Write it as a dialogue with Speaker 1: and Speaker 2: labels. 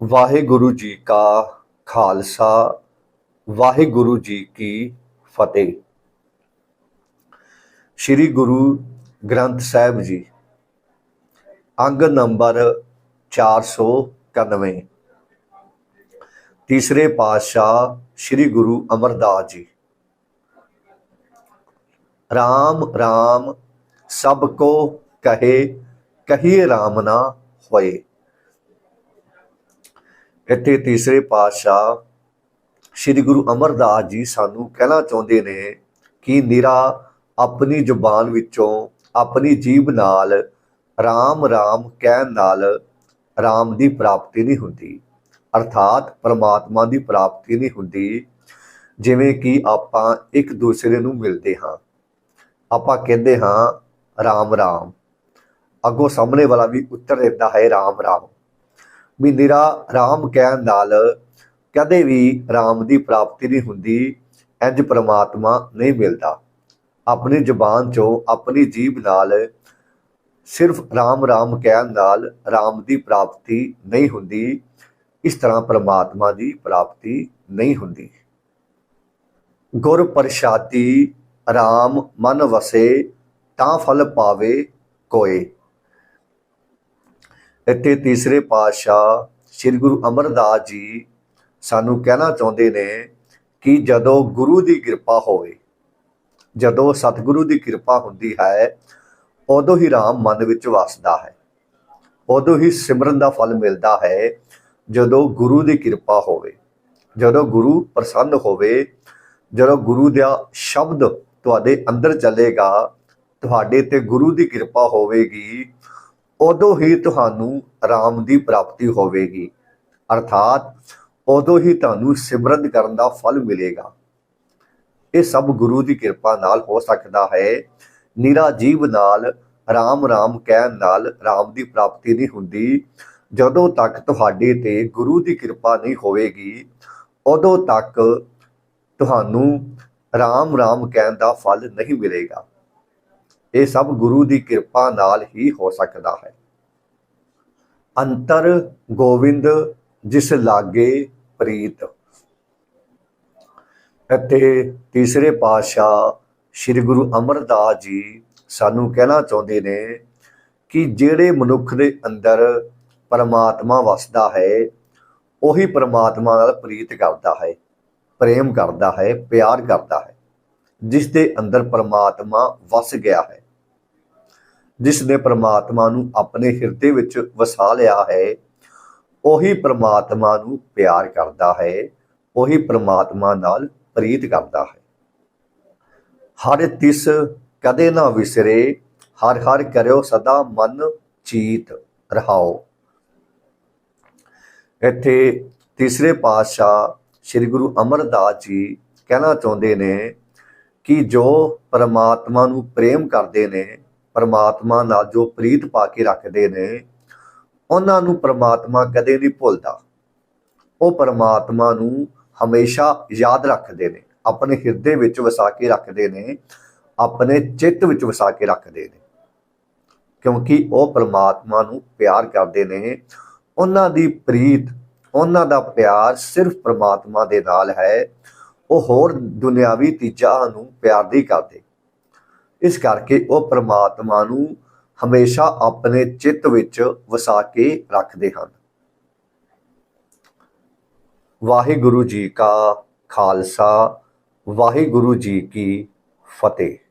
Speaker 1: ਵਾਹਿਗੁਰੂ ਜੀ ਕਾ ਖਾਲਸਾ, ਵਾਹਿਗੁਰੂ ਜੀ ਕੀ ਫਤਿਹ। ਸ੍ਰੀ ਗੁਰੂ ਗ੍ਰੰਥ ਸਾਹਿਬ ਜੀ, ਅੰਗ ਨੰਬਰ 491 ਤੀਸਰੇ ਪਾਤਸ਼ਾਹ ਸ੍ਰੀ ਗੁਰੂ ਅਮਰਦਾਸ ਜੀ। RAM RAM ਸਭ ਕੋ ਕਹੇ, ਕਹੀਏ RAM ਨਾ ਹੋਏ। ਇੱਥੇ ਤੀਸਰੇ ਪਾਤਸ਼ਾਹ ਸ੍ਰੀ ਗੁਰੂ ਅਮਰਦਾਸ ਜੀ ਸਾਨੂੰ ਕਹਿਣਾ ਚਾਹੁੰਦੇ ਨੇ ਕਿ ਨਿਰਾ ਆਪਣੀ ਜ਼ੁਬਾਨ ਵਿੱਚੋਂ ਆਪਣੀ ਜੀਭ ਨਾਲ RAM RAM ਕਹਿਣ ਨਾਲ RAM ਦੀ ਪ੍ਰਾਪਤੀ ਨਹੀਂ ਹੁੰਦੀ। ਅਰਥਾਤ ਪਰਮਾਤਮਾ ਦੀ ਪ੍ਰਾਪਤੀ ਨਹੀਂ ਹੁੰਦੀ, ਜਿਵੇਂ ਕਿ ਆਪਾਂ ਇੱਕ ਦੂਸਰੇ ਨੂੰ ਮਿਲਦੇ ਹਾਂ। ਆਪਾਂ ਕਹਿੰਦੇ ਹਾਂ RAM RAM ਅੱਗੋਂ ਸਾਹਮਣੇ ਵਾਲਾ ਵੀ ਉੱਤਰ ਦਿੰਦਾ ਹੈ RAM RAM ਵੀ ਨਿਰਾ RAM ਕਹਿਣ ਨਾਲ ਕਦੇ ਵੀ ਰਾਮ ਦੀ ਪ੍ਰਾਪਤੀ ਨਹੀਂ ਹੁੰਦੀ, ਇੰਜ ਪ੍ਰਮਾਤਮਾ ਨਹੀਂ ਮਿਲਦਾ। ਆਪਣੀ ਜ਼ੁਬਾਨ ਚੋਂ ਆਪਣੀ ਜੀਭ ਨਾਲ ਸਿਰਫ ਰਾਮ ਰਾਮ ਕਹਿਣ ਨਾਲ ਰਾਮ ਦੀ ਪ੍ਰਾਪਤੀ ਨਹੀਂ ਹੁੰਦੀ, ਇਸ ਤਰ੍ਹਾਂ ਪ੍ਰਮਾਤਮਾ ਦੀ ਪ੍ਰਾਪਤੀ ਨਹੀਂ ਹੁੰਦੀ। ਗੁਰ ਪ੍ਰਸਾਦੀ RAM ਮਨ ਵਸੇ ਤਾਂ ਫਲ ਪਾਵੇ ਕੋਏ। ਇੱਥੇ ਤੀਸਰੇ ਪਾਤਸ਼ਾਹ ਸ੍ਰੀ ਗੁਰੂ ਅਮਰਦਾਸ ਜੀ ਸਾਨੂੰ ਕਹਿਣਾ ਚਾਹੁੰਦੇ ਨੇ ਕਿ ਜਦੋਂ ਗੁਰੂ ਦੀ ਕਿਰਪਾ ਹੋਵੇ, ਜਦੋਂ ਸਤਿਗੁਰੂ ਦੀ ਕਿਰਪਾ ਹੁੰਦੀ ਹੈ, ਉਦੋਂ ਹੀ ਰਾਮ ਮਨ ਵਿੱਚ ਵਸਦਾ ਹੈ। ਉਦੋਂ ਹੀ ਸਿਮਰਨ ਦਾ ਫਲ ਮਿਲਦਾ ਹੈ, ਜਦੋਂ ਗੁਰੂ ਦੀ ਕਿਰਪਾ ਹੋਵੇ। ਜਦੋਂ ਗੁਰੂ ਪ੍ਰਸੰਨ ਹੋਵੇ, ਜਦੋਂ ਗੁਰੂ ਦਾ ਸ਼ਬਦ ਤੁਹਾਡੇ ਅੰਦਰ ਚੱਲੇਗਾ, ਤੁਹਾਡੇ ਤੇ ਗੁਰੂ ਦੀ ਕਿਰਪਾ ਹੋਵੇਗੀ ਉਦੋਂ ਹੀ ਤੁਹਾਨੂੰ ਰਾਮ ਦੀ ਪ੍ਰਾਪਤੀ ਹੋਵੇਗੀ। ਅਰਥਾਤ ਉਦੋਂ ਹੀ ਤੁਹਾਨੂੰ ਸਿਮਰਨ ਕਰਨ ਦਾ ਫਲ ਮਿਲੇਗਾ। ਇਹ ਸਭ ਗੁਰੂ ਦੀ ਕਿਰਪਾ ਨਾਲ ਹੋ ਸਕਦਾ ਹੈ। ਨਿਰਾ ਜੀਵ ਨਾਲ, ਰਾਮ ਰਾਮ ਕਹਿਣ ਨਾਲ ਰਾਮ ਦੀ ਪ੍ਰਾਪਤੀ ਨਹੀਂ ਹੁੰਦੀ। ਜਦੋਂ ਤੱਕ ਤੁਹਾਡੇ ਤੇ ਗੁਰੂ ਦੀ ਕਿਰਪਾ ਨਹੀਂ ਹੋਵੇਗੀ, ਉਦੋਂ ਤੱਕ ਤੁਹਾਨੂੰ ਰਾਮ ਰਾਮ ਕਹਿਣ ਦਾ ਫਲ ਨਹੀਂ ਮਿਲੇਗਾ। ਇਹ ਸਭ ਗੁਰੂ ਦੀ ਕਿਰਪਾ ਨਾਲ ਹੀ ਹੋ ਸਕਦਾ ਹੈ। ਅੰਤਰ ਗੋਬਿੰਦ ਜਿਸ ਲਾਗੇ ਪ੍ਰੀਤ। ਅਤੇ ਤੀਸਰੇ ਪਾਤਸ਼ਾਹ ਸ੍ਰੀ ਗੁਰੂ ਅਮਰਦਾਸ ਜੀ ਸਾਨੂੰ ਕਹਿਣਾ ਚਾਹੁੰਦੇ ਨੇ ਕਿ ਜਿਹੜੇ ਮਨੁੱਖ ਦੇ ਅੰਦਰ ਪਰਮਾਤਮਾ ਵਸਦਾ ਹੈ, ਉਹੀ ਪਰਮਾਤਮਾ ਨਾਲ ਪ੍ਰੀਤ ਕਰਦਾ ਹੈ, ਪ੍ਰੇਮ ਕਰਦਾ ਹੈ, ਪਿਆਰ ਕਰਦਾ ਹੈ। ਜਿਸ ਦੇ ਅੰਦਰ ਪਰਮਾਤਮਾ ਵਸ ਗਿਆ ਹੈ। ਜਿਸ ਨੇ ਪਰਮਾਤਮਾ ਨੂੰ ਆਪਣੇ ਹਿਰਦੇ ਵਿੱਚ ਵਸਾ ਲਿਆ ਹੈ, ਉਹੀ ਪਰਮਾਤਮਾ ਨੂੰ ਪਿਆਰ ਕਰਦਾ ਹੈ, ਉਹੀ ਪਰਮਾਤਮਾ ਨਾਲ ਪ੍ਰੀਤ ਕਰਦਾ ਹੈ। ਹਰ ਤਿਸ ਕਦੇ ਨਾ ਵਿਸਰੇ, ਹਰ ਹਰ ਕਰਿਓ ਸਦਾ ਮਨ ਚੀਤ ਰਹਾਓ। ਇੱਥੇ ਤੀਸਰੇ ਪਾਤਸ਼ਾਹ ਸ੍ਰੀ ਗੁਰੂ ਅਮਰਦਾਸ ਜੀ ਕਹਿਣਾ ਚਾਹੁੰਦੇ ਨੇ ਕਿ ਜੋ ਪਰਮਾਤਮਾ ਨੂੰ ਪ੍ਰੇਮ ਕਰਦੇ ਨੇ, ਪਰਮਾਤਮਾ ਨਾਲ ਜੋ ਪ੍ਰੀਤ ਪਾ ਕੇ ਰੱਖਦੇ ਨੇ, ਉਹਨਾਂ ਨੂੰ ਪਰਮਾਤਮਾ ਕਦੇ ਨਹੀਂ ਭੁੱਲਦਾ। ਉਹ ਪਰਮਾਤਮਾ ਨੂੰ ਹਮੇਸ਼ਾ ਯਾਦ ਰੱਖਦੇ ਨੇ, ਆਪਣੇ ਹਿਰਦੇ ਵਿੱਚ ਵਸਾ ਕੇ ਰੱਖਦੇ ਨੇ, ਆਪਣੇ ਚਿੱਤ ਵਿੱਚ ਵਸਾ ਕੇ ਰੱਖਦੇ ਨੇ। ਕਿਉਂਕਿ ਉਹ ਪਰਮਾਤਮਾ ਨੂੰ ਪਿਆਰ ਕਰਦੇ ਨੇ, ਉਹਨਾਂ ਦੀ ਪ੍ਰੀਤ, ਉਹਨਾਂ ਦਾ ਪਿਆਰ ਸਿਰਫ ਪਰਮਾਤਮਾ ਦੇ ਨਾਲ ਹੈ। ਉਹ ਹੋਰ ਦੁਨਿਆਵੀ ਚੀਜ਼ਾਂ ਨੂੰ ਪਿਆਰ ਨਹੀਂ ਕਰਦੇ। ਇਸ ਕਰਕੇ ਉਹ ਪ੍ਰਮਾਤਮਾ ਨੂੰ ਹਮੇਸ਼ਾ ਆਪਣੇ ਚਿੱਤ ਵਿੱਚ ਵਸਾ ਕੇ ਰੱਖਦੇ ਹਨ। ਵਾਹਿਗੁਰੂ ਜੀ ਕਾ ਖਾਲਸਾ, ਵਾਹਿਗੁਰੂ ਜੀ ਕੀ ਫਤਿਹ।